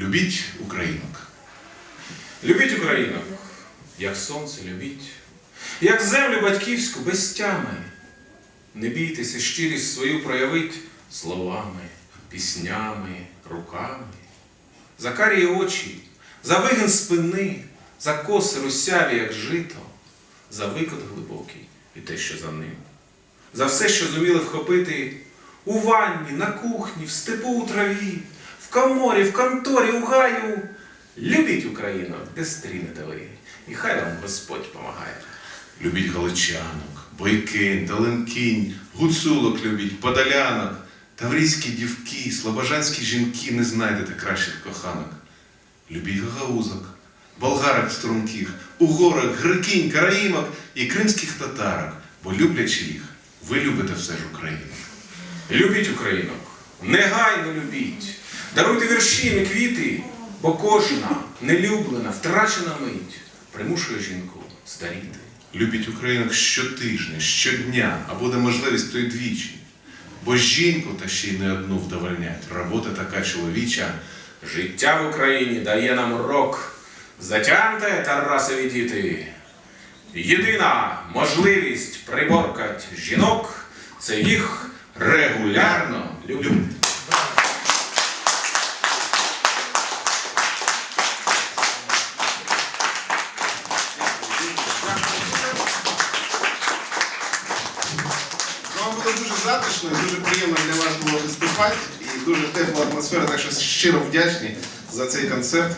Любіть українок. Любіть Україну, як сонце любіть, як землю батьківську без тями. Не бійтеся щирість свою проявить словами, піснями, руками. За карії очі, за вигин спини, за коси русяві, як жито, за викот глибокий і те, що за ним. За все, що зуміли вхопити у ванні, на кухні, в степу у траві, в коморі, в конторі, у гаю. Любіть Україну, де стрінете ви, і хай вам Господь помагає. Любіть галичанок, бойкинь, даленкінь, гуцулок любіть, подолянок, таврійські дівки, слобожанські жінки не знайдете кращих коханок. Любіть гагаузок, болгарок струнких, угорок, грекінь, караїмок і кримських татарок, бо люблячи їх, ви любите все ж Україну. Любіть Україну, негайно любіть, даруйте вірші і квіти, бо кожна нелюблена, втрачена мить примушує жінку старіти. Любіть українок щотижня, щодня, а буде можливість то й двічі. Бо жінку та ще й не одну вдовольнять. Робота така чоловіча. Життя в Україні дає нам урок. Затямте, Тарасові діти. Єдина можливість приборкать жінок це їх регулярно любити. Ну, дуже затишно дуже приємно для вас було виступати. І дуже тепла атмосфера, так що щиро вдячні за цей концерт.